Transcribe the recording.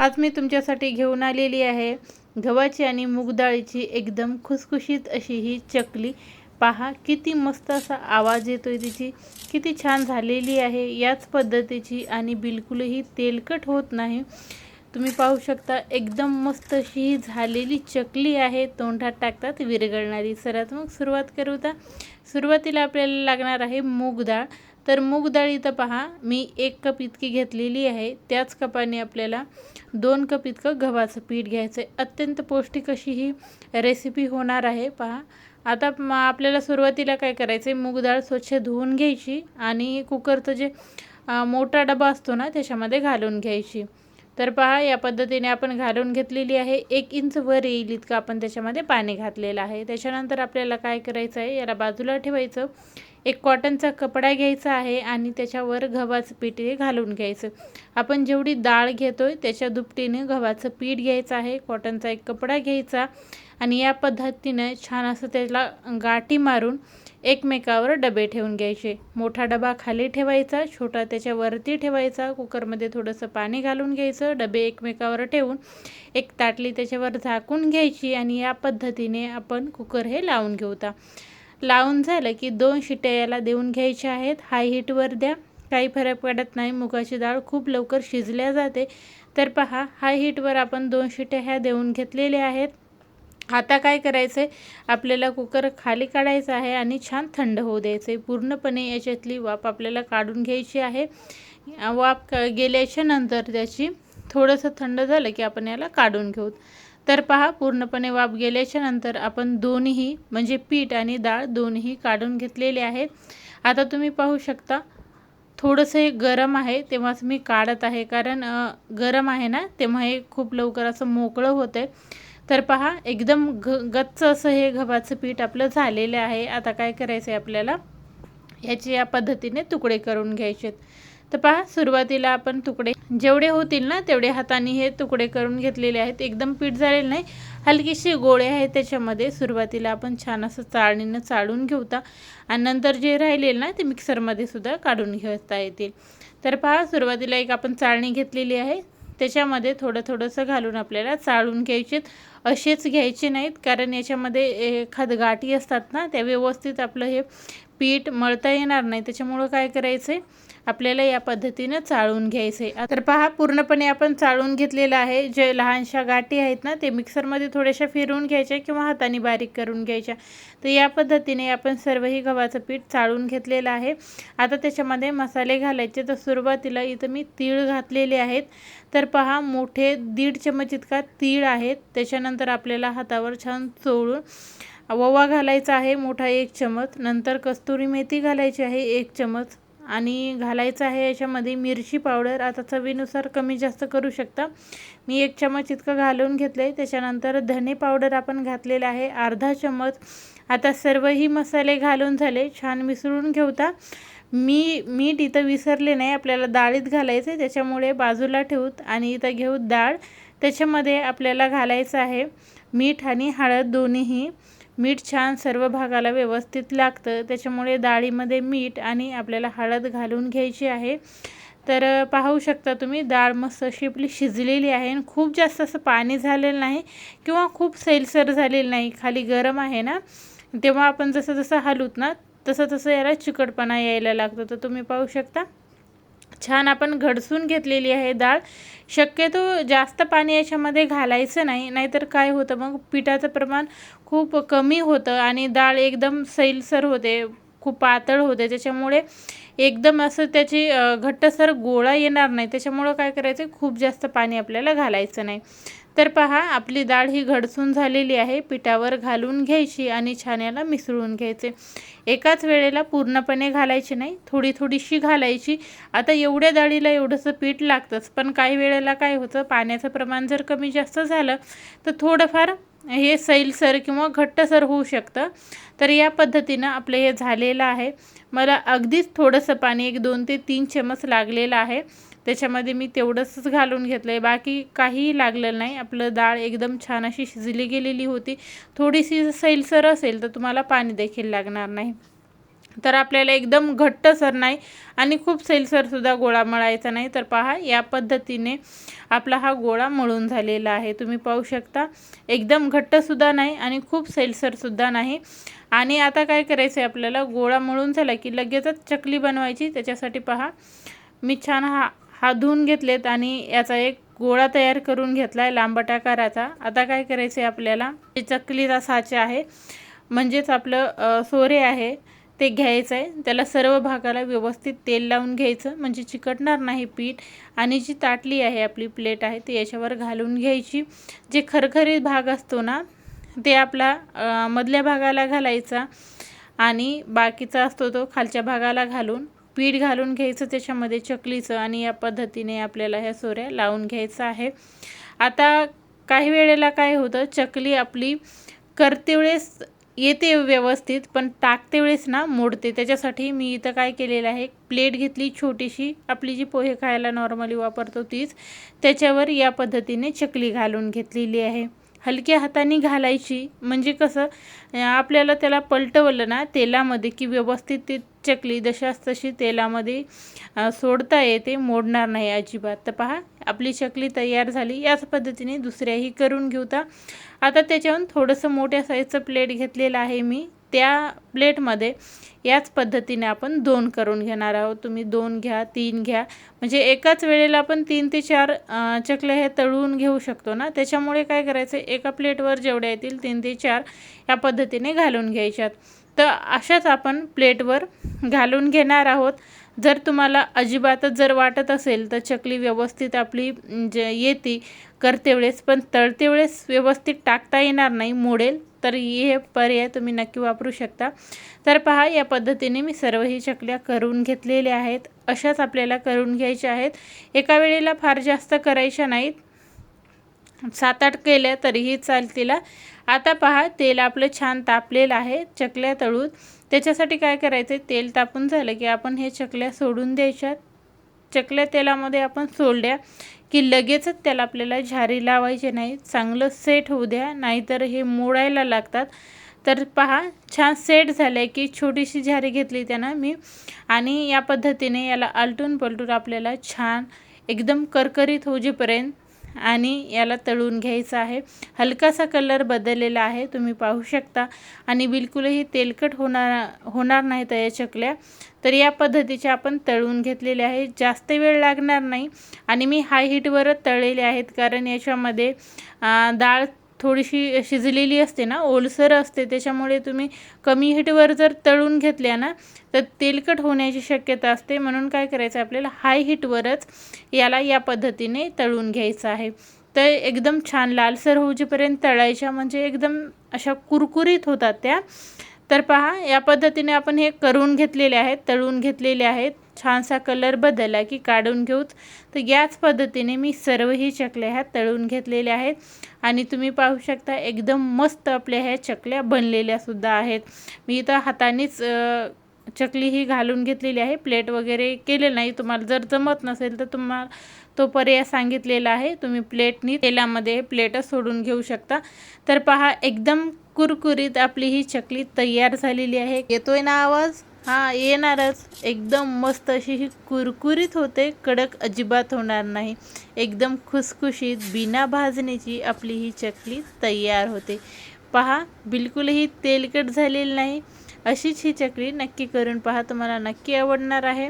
आज मी तुमच्यासाठी घेऊन आलेली आहे गव्हाची आणि मूगडाळीची एकदम खुसखुशीत अशी ही चकली. पहा किती मस्त असा आवाज येतो आहे तिची. किती छान झालेली आहे याच पद्धतीची आणि बिलकुलही तेलकट होत नाही. तुम्ही पाहू शकता एकदम मस्त अशी ही झालेली चकली आहे. तोंडात टाकतात विरघळणारी. सरात मग सुरुवात करूता. सुरुवातीला आपल्याला लागणार आहे मूग डाळ. तर मूग डाळ इथं पहा मी एक कप इतकी घेतलेली आहे. त्याच कपाने आपल्याला दोन कप इतकं गव्हाचं पीठ घ्यायचं आहे. अत्यंत पौष्टिक अशी ही रेसिपी होणार आहे. पहा आता म आपल्याला सुरुवातीला काय करायचं आहे मूग डाळ स्वच्छ धुवून घ्यायची आणि कुकरचं जे मोठा डबा असतो ना त्याच्यामध्ये घालून घ्यायची. तर पहा या पद्धतीने आपण घालून घेतलेली आहे. एक इंच वर येईल इतकं आपण त्याच्यामध्ये पाणी घातलेलं आहे. त्याच्यानंतर आपल्याला काय करायचं आहे? याला बाजूला ठेवायचं. एक कॉटनचा कपडा घ्यायचा आहे आणि त्याच्यावर गव्हाचं पीठ हे घालून घ्यायचं. आपण जेवढी डाळ घेतो आहे त्याच्या दुपटीने गव्हाचं पीठ घ्यायचं आहे. कॉटनचा एक कपडा घ्यायचा आणि या पद्धतीनं छान असं त्याला गाठी मारून एकमेकावर डबे ठेवून घ्यायचे. मोठा डबा खाली ठेवायचा छोटा त्याच्यावरती ठेवायचा कुकरमध्ये थोडंसं पाणी घालून घ्यायचं डबे एकमेकावर ठेवून एक ताटली त्याच्यावर झाकून घ्यायची आणि या पद्धतीने आपण कुकर हे लावून घेऊता लावून झालं की दोन शिट्या याला देऊन घ्यायच्या आहेत. हाय हीटवर द्या. काही फरक पडत नाही. मुगाची डाळ खूप लवकर शिजल्या जाते. तर पहा हाय हीटवर आपण दोन शिट्या ह्या देऊन घेतलेल्या आहेत. आता काय करायचं आहे आपल्याला कुकर खाली काढायचं आहे आणि छान थंड होऊ द्यायचं आहे पूर्णपणे याच्यातली वाफ आपल्याला काढून घ्यायची आहे. वाफ गेल्याच्यानंतर त्याची थोडंसं थंड झालं की आपण याला काढून घेऊ. तर पहा पूर्णपणे वाफ गेल्याच्यानंतर आपण दोन्ही म्हणजे पीठ आणि डाळ दोन्ही काढून घेतलेले आहेत. आता तुम्ही पाहू शकता थोडंसं हे गरम आहे तेव्हाच मी काढत आहे. कारण गरम आहे ना तेव्हा हे खूप लवकर असं मोकळं होतं आहे तर पहा एकदम ग गच्च असं हे गव्हाचं पीठ आपलं झालेलं आहे. आता काय करायचं आहे आपल्याला? ह्याचे या पद्धतीने तुकडे करून घ्यायचे तर पहा सुरुवातीला आपण तुकडे जेवढे होतील ना तेवढे हाताने हे तुकडे करून घेतलेले आहेत. एकदम पीठ झालेलं नाही हलकीशी गोळे आहेत त्याच्यामध्ये. सुरुवातीला आपण छान असं चाळणीनं चाळून घेऊता. आणि नंतर जे राहिलेलं ना ते मिक्सरमध्ये सुद्धा काढून घेता येतील. तर पहा सुरुवातीला एक आपण चाळणी घेतलेली आहे. त्याच्यामध्ये थोडं थोडंसं घालून आपल्याला चाळून घ्यायचे असेच घ्यायचे नाहीत कारण याच्यामध्ये एखाद गाठी असतात ना त्या व्यवस्थित आपलं हे पीठ मळता येणार नाही त्याच्यामुळं काय करायचं आहे आपल्याला या पद्धतीनं चाळून घ्यायचं आहे तर पहा पूर्णपणे आपण चाळून घेतलेलं आहे. जे लहानशा गाठी आहेत ना ते मिक्सरमध्ये थोड्याशा फिरवून घ्यायच्या किंवा हाताने बारीक करून घ्यायच्या. तर या पद्धतीने आपण सर्वही गव्हाचं पीठ चाळून घेतलेलं आहे. आता त्याच्यामध्ये मसाले घालायचे. तर सुरुवातीला इथं मी तीळ घातलेले आहेत. तर पहा मोठे दीड चमच इतका तीळ आहेत. त्याच्यानंतर आपल्याला हातावर छान चोळून ओवा घालायचा आहे मोठा एक चमच. नंतर कस्तुरी मेथी घालायची आहे एक चमच. आणि घालायचं आहे याच्यामध्ये मिरची पावडर. आता चवीनुसार कमी जास्त करू शकता. मी एक चमच इतकं घालून घेतलं आहे त्याच्यानंतर धने पावडर आपण घातलेला आहे अर्धा चमच. आता सर्वही मसाले घालून झाले. छान मिसळून घेऊता. मी मीठ इथं विसरले नाही. आपल्याला डाळीत घालायचं आहे त्याच्यामुळे बाजूला ठेवूत आणि इथं घेऊ डाळ. त्याच्यामध्ये आपल्याला घालायचं आहे मीठ आणि हळद दोन्हीही. मीठ छान सर्व भागाला व्यवस्थित लागतं. त्याच्यामुळे डाळीमध्ये मीठ आणि आपल्याला हळद घालून घ्यायची आहे. तर पाहू शकता तुम्ही डाळ मस्त अशी आपली शिजलेली आहे आणि खूप जास्त असं पाणी झालेलं नाही किंवा खूप सैलसर झालेलं नाही. खाली गरम आहे ना तेव्हा आपण जसं जसं हलूत ना तसं तसं याला चिकटपणा यायला लागतो. तर तुम्ही पाहू शकता. छान आपण घडसून घेतलेली आहे डाळ. शक्यतो जास्त पाणी याच्यामध्ये घालायचं नाही नाहीतर काय होतं मग पिठाचं प्रमाण खूप कमी होतं आणि डाळ एकदम सैलसर होते खूप पातळ होते. त्याच्यामुळे एकदम असं त्याची घट्टसर गोळा येणार नाही. त्याच्यामुळं काय करायचं खूप जास्त पाणी आपल्याला घालायचं नाही. तर पहा आपली डाळ ही घडसून झालेली आहे. पिठावर घालून घ्यायची आणि छान्याला मिसळून घ्यायचे. एकाच वेळेला पूर्णपणे घालायची नाही. थोडी थोडीशी घालायची. आता एवढ्या डाळीला एवढंसं पीठ लागतंच पण काही वेळेला काय होतं पाण्याचं प्रमाण जर कमी जास्त झालं तर थोडंफार हे सैलसर किंवा घट्टसर होऊ शकतं. तर या पद्धतीनं आपलं हे झालेलं आहे. मला अगदीच थोडंसं पाणी एक दोन ते तीन चमच लागलेलं आहे. त्याच्यामध्ये मी तेवढंच घालून घेतलं आहे बाकी काहीही लागलेलं नाही. आपलं डाळ एकदम छान अशी शिजली गेलेली होती. थोडीशी सैलसर असेल तर तुम्हाला पाणी देखील लागणार नाही. तर आपल्याला एकदम घट्टसर नाही आणि खूप सैलसरसुद्धा गोळा मळायचा नाही. तर पहा या पद्धतीने आपला हा गोळा मळून झालेला आहे. तुम्ही पाहू शकता एकदम घट्टसुद्धा नाही आणि खूप सैलसरसुद्धा नाही. आणि आता काय करायचं आहे आपल्याला? गोळा मळून झाला की लगेचच चकली बनवायची. त्याच्यासाठी पहा मी छान हा हा धुवून घेतलेत आणि याचा एक गोळा तयार करून घेतला आहे लांबट आकाराचा आता काय करायचं आहे आपल्याला? जे चकलीचा साचे आहे. म्हणजेच आपलं सोरे आहे ते घ्यायचं आहे त्याला सर्व भागाला व्यवस्थित तेल लावून घ्यायचं. म्हणजे चिकटणार नाही पीठ. आणि जी ताटली आहे आपली प्लेट आहे ती याच्यावर घालून घ्यायची. जे खरखरीत भाग असतो ना ते आपला मधल्या भागाला घालायचा. आणि बाकीचा असतो तो खालच्या भागाला घालून. पीठ घालून घ्यायचं त्याच्यामध्ये चकलीचं आणि या पद्धतीने आपल्याला ह्या सोऱ्या लावून घ्यायचं आहे. आता काही वेळेला काय होतं चकली आपली करते वेळेस येते व्यवस्थित पण टाकते वेळेस ना मोडते. त्याच्यासाठी मी इथं काय केलेलं आहे प्लेट घेतली छोटीशी आपली जी पोहे खायला नॉर्मली वापरतो तीच त्याच्यावर या पद्धतीने चकली घालून घेतलेली आहे. हलक्या हाताने घालायची. म्हणजे कसं आपल्याला त्याला पलटवलं ना तेलामध्ये की व्यवस्थित ते चकली जशाच तशी तेलामध्ये सोडता येते मोडणार नाही अजिबात. तर पहा आपली चकली तयार झाली. याच पद्धतीने दुसऱ्याही करून घेऊता आता त्याच्याहून थोडंसं मोठ्या साईजचं प्लेट घेतलेलं आहे मी. त्या प्लेटमध्ये याच पद्धतीने आपण दोन करून घेणार आहोत. तुम्ही दोन घ्या तीन घ्या. म्हणजे एकाच वेळेला आपण तीन ते चार चकल्या हे तळून घेऊ शकतो ना? त्याच्यामुळे काय करायचं? एका प्लेटवर जेवढ्या येतील तीन ते चार या पद्धतीने घालून घ्यायच्यात. तर अशाच आपण प्लेटवर घालून घेणार आहोत. जर तुम्हाला अजिबातच जर वाटत असेल तर चकली व्यवस्थित आपली म्हणजे जे येते करते वेळेस पण तळते वेळेस व्यवस्थित टाकता येणार नाही मोडेल. तर हे पर्याय तुम्ही नक्की वापरू शकता. तर पहा या पद्धतीने मी सर्वही चकल्या करून घेतलेल्या आहेत. अशाच आपल्याला करून घ्यायच्या आहेत. एका वेळेला फार जास्त करायच्या नाहीत. सात आठ केल्या तरीही चालतील. आता पहा तेल आपलं छान तापलेलं आहे चकल्या तळून. त्याच्यासाठी काय करायचं तेल तापून झालं की आपण हे चकल्या सोडून द्यायच्या. चकल्या तेलामध्ये आपण सोडल्या की लगेचच त्याला आपल्याला झारी लावायचे नाही. चांगलं सेट होऊ द्या नाहीतर हे मोडायला लागतात. तर पहा छान सेट झालं आहे की छोटीशी झारी घेतली त्यानं मी. आणि या पद्धतीने याला आलटून पलटून आपल्याला छान एकदम करकरीत होजेपर्यंत आणि याला तळून घ्यायचं आहे. हलकासा कलर बदललेला आहे तुम्ही पाहू शकता. आणि बिलकुलही तेलकट होणार होणार नाहीत या चकल्या. तर या पद्धतीचे आपण तळून घेतलेले आहे. जास्त वेळ लागणार नाही. आणि मी हाय हीटवरच तळलेले आहेत कारण याच्यामध्ये डाळ थोडीशी शिजलेली असते ना ओलसर असते त्याच्यामुळे तुम्ही कमी हीटवर जर तळून घेतल्या ना तर तेलकट होण्याची शक्यता असते. म्हणून काय करायचं आपल्याला हाय हीटवरच याला या पद्धतीने तळून घ्यायचं आहे. तर एकदम छान लालसर होऊपर्यंत तळायच्या म्हणजे एकदम अशा कुरकुरीत होतात त्या. तर पहा या पद्धतीने आपण हे करून घेतलेले आहेत तळून घेतलेले आहेत. छानसा कलर बदलला की काढून घेऊच तर याच पद्धतीने मी सर्वही चकल्या ह्या तळून घेतलेल्या आहेत. आणि तुम्ही पाहू शकता एकदम मस्त आपल्या ह्या चकल्या बनलेल्यासुद्धा आहेत. मी इथं हातानेच चकली ही घालून घेतलेली आहे. प्लेट वगैरे केले नाही. तुम्हाला जर जमत नसेल तर तुम्हाला तो पर्याय सांगितलेला आहे. तुम्ही प्लेटनी तेलामध्ये प्लेटच सोडून घेऊ शकता. तर पहा एकदम कुरकुरीत आपली ही चकली तयार झालेली आहे. येतोय ना आवाज? हा येणारच. एकदम मस्त अशी ही कुरकुरीत होते कडक अजिबात होणार नाही. एकदम खुसखुशीत बिना भाजण्याची आपली ही चकली तयार होते. पहा बिलकुलही तेलकट झालेली नाही. अशीच ही चकली नक्की करून पहा तुम्हाला नक्की आवडणार आहे.